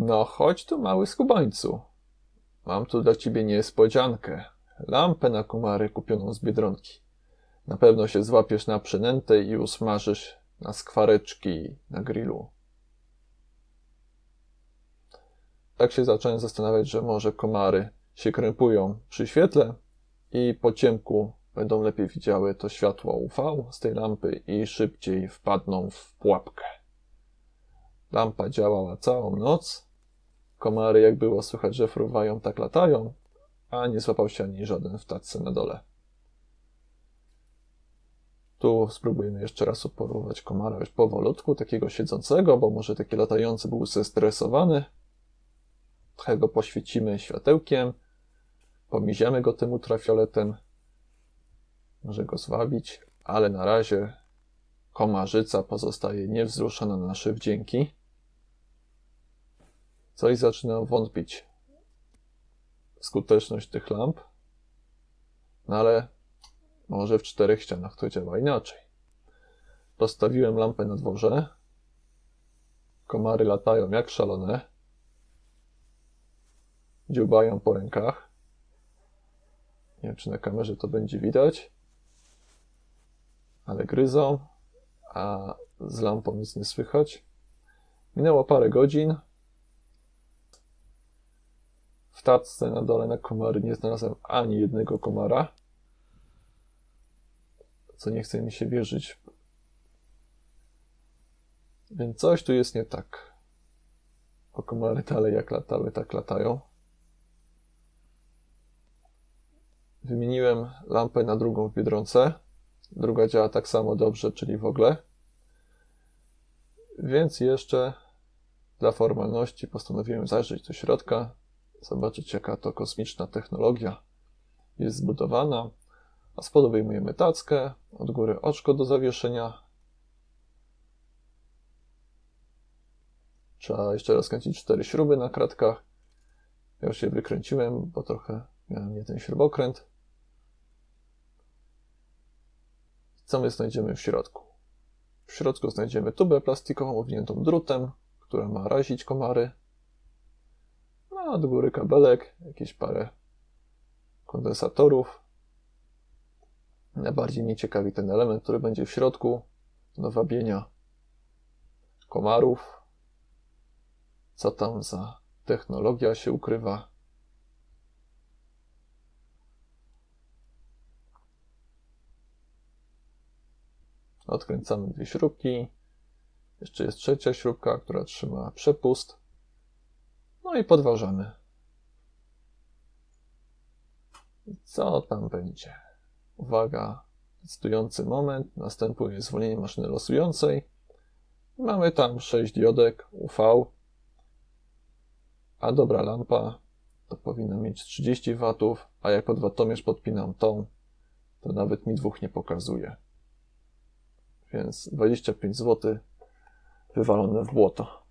No chodź tu, mały skubańcu. Mam tu dla ciebie niespodziankę. Lampę na komary kupioną z Biedronki. Na pewno się złapiesz na przynętę i usmażysz na skwareczki na grillu. Tak się zacząłem zastanawiać, że może komary się krępują przy świetle i po ciemku będą lepiej widziały to światło UV z tej lampy i szybciej wpadną w pułapkę. Lampa działała całą noc. Komary, jak było słychać, że fruwają, tak latają, a nie złapał się ani żaden w tacce na dole. Tu spróbujemy jeszcze raz uporować komara już powolutku, takiego siedzącego, bo może taki latający był zestresowany. Trochę go poświecimy światełkiem, pomiziamy go tym ultrafioletem, może go zwabić, ale na razie komarzyca pozostaje niewzruszona na nasze wdzięki. Coś zaczynam wątpić w skuteczność tych lamp, no ale może w czterech ścianach to działa inaczej. Postawiłem lampę na dworze. Komary latają jak szalone. Dziubają po rękach. Nie wiem, czy na kamerze to będzie widać. Ale gryzą, a z lampą nic nie słychać. Minęło parę godzin. W tacce na dole na komary nie znalazłem ani jednego komara co nie chce mi się wierzyć. Więc coś tu jest nie tak. Bo komary dalej jak latały, tak latają. Wymieniłem lampę na drugą w Biedronce. Druga działa tak samo dobrze, czyli w ogóle. Więc jeszcze dla formalności postanowiłem zajrzeć do środka, zobaczyć jaka to kosmiczna technologia jest zbudowana, a spodu wyjmujemy tackę, od góry oczko do zawieszenia. Trzeba jeszcze raz kręcić cztery śruby na kratkach. Ja już je wykręciłem, bo trochę miałem nie ten śrubokręt. Co my znajdziemy w środku? W środku znajdziemy tubę plastikową owiniętą drutem, która ma razić komary. A od góry kabelek, jakieś parę kondensatorów, Najbardziej mnie ciekawi ten element, który będzie w środku do wabienia komarów. Co tam za technologia się ukrywa? Odkręcamy dwie śrubki. Jeszcze jest trzecia śrubka, która trzyma przepust. No i podważamy. Co tam będzie? Uwaga, decydujący moment. Następuje zwolnienie maszyny losującej. Mamy tam 6 diodek UV, a dobra lampa to powinna mieć 30 W, a jak pod watomierz podpinam tą, to nawet mi dwóch nie pokazuje. Więc 25 zł wywalone w błoto.